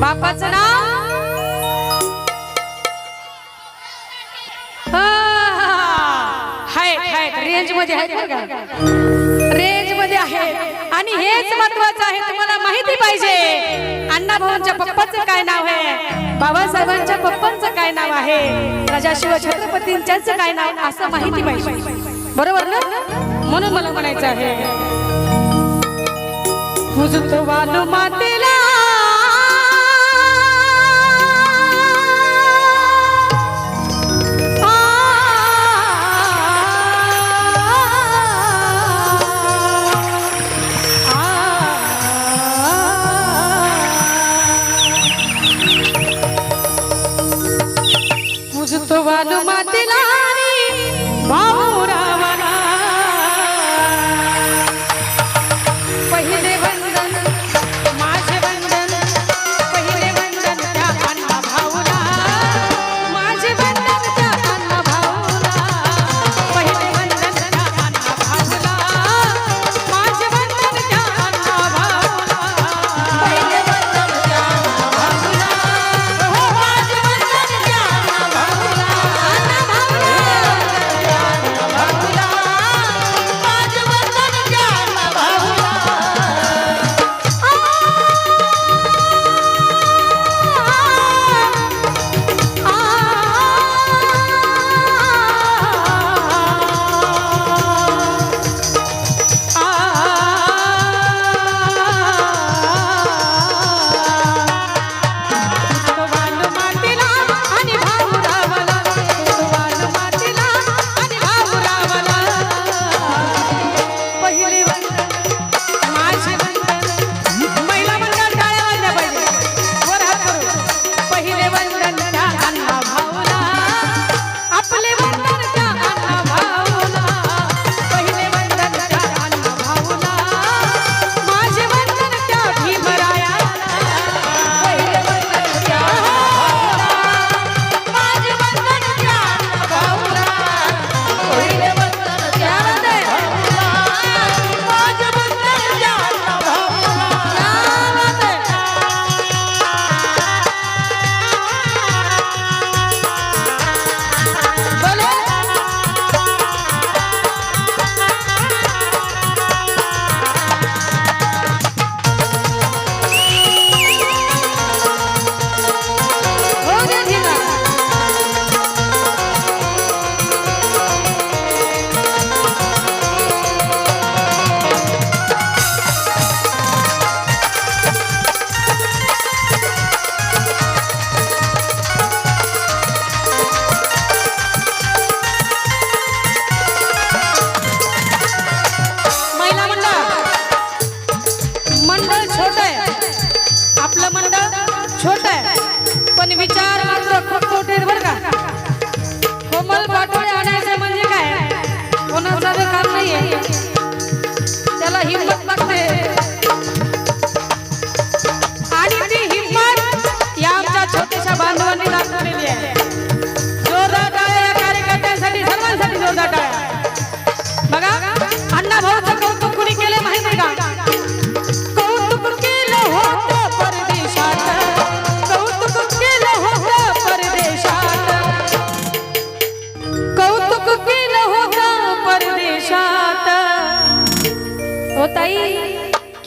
बापाच नाव? हाय रेंजमध्ये रेंजमध्ये आहे. आणि हेच महत्वाचं आहे तुम्हाला माहिती पाहिजे. अण्णा भाऊंच्या पप्पाचं काय नाव आहे? बाबासाहेबांच्या पप्पांच काय नाव आहे? राजा शिव छत्रपतींच्याच काय नाव असं माहिती पाहिजे. बरोबर ना? म्हणून मला म्हणायचं आहे. मातेला ভালো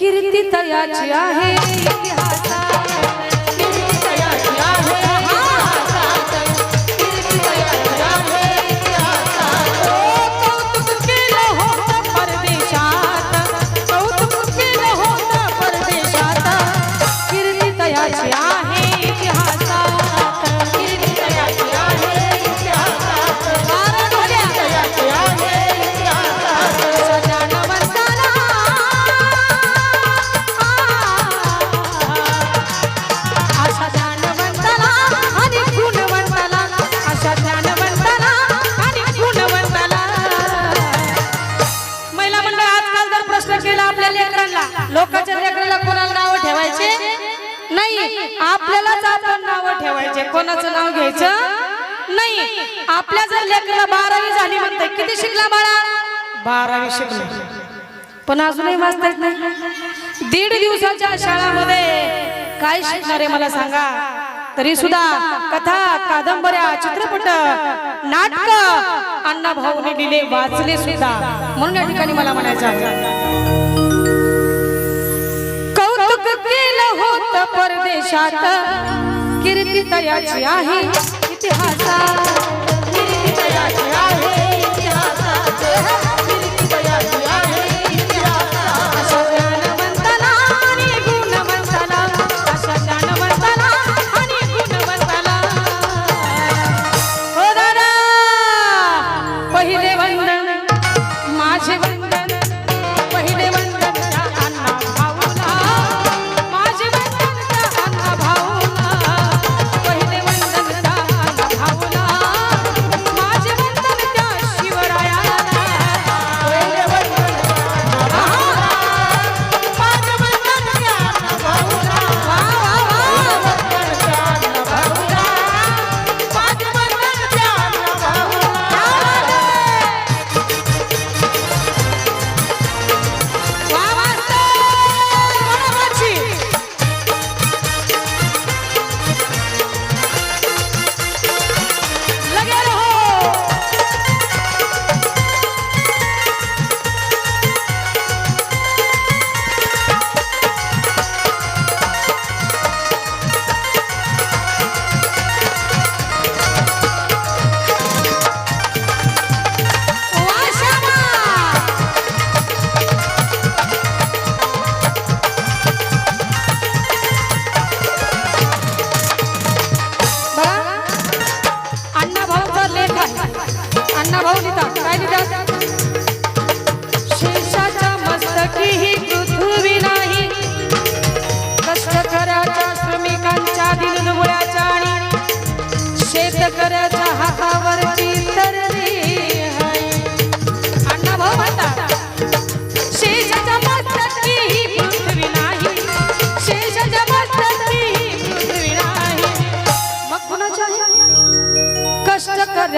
कीर्ती तयाची आहे. लोकांच्या लेकराला कोणाला नाव ठेवायचे? नाही. आपल्यालाच आपण नाव ठेवायचे. कोणाचं नाव घ्यायचं? नाही. आपल्या जर लेकराला बारावी झाली म्हणते किती शिकला बाळा? बारावी शिकला. पण अजूनही वाचता येत नाही. दीड दिवसाच्या शाळामध्ये काय शिकणारे मला सांगा? तरी सुद्धा कथा कादंबऱ्या चित्रपट नाटक अण्णा भाऊने लिहिले वाचले सुद्धा. म्हणून या ठिकाणी मला म्हणायचं होत परदेशात. कीर्ती तयाची आहे. इतिहासात कीर्ती तयाची आहे. इतिहासात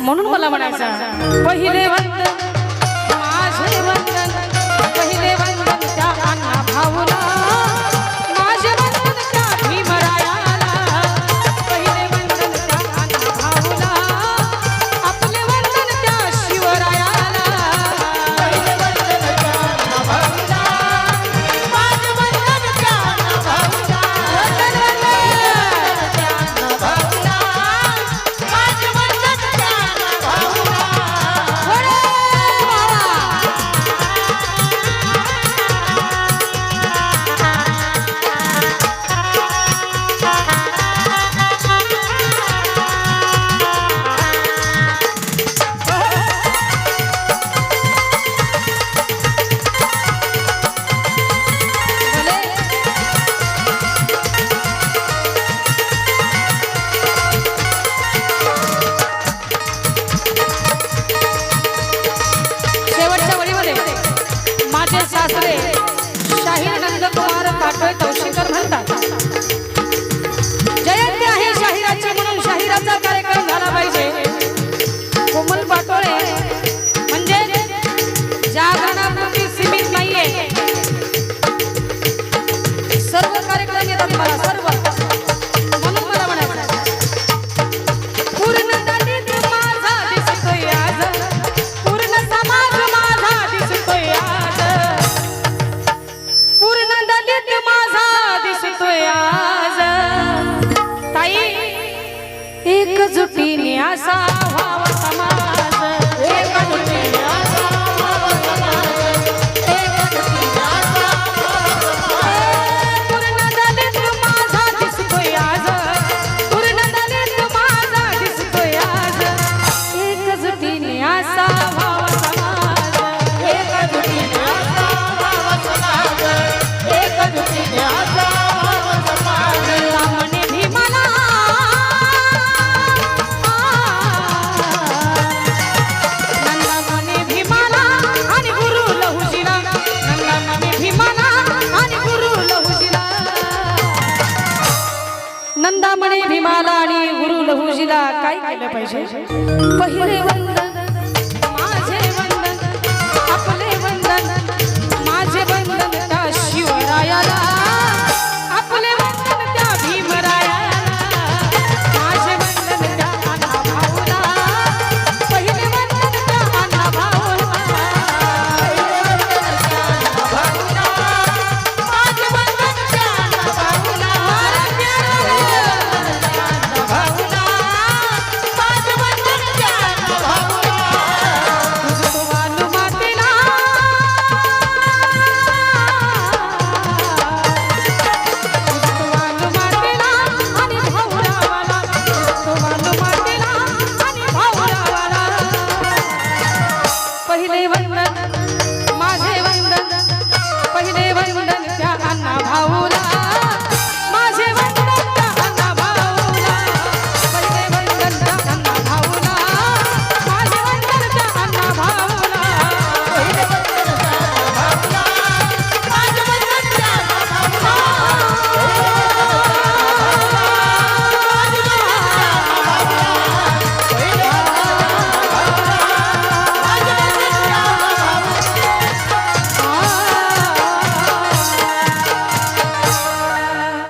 म्हणून मला म्हणायचं. पहिले नंदामणी भीमाला आणि गुरु लहूजीला काय केलं पाहिजे? पहिले वंदन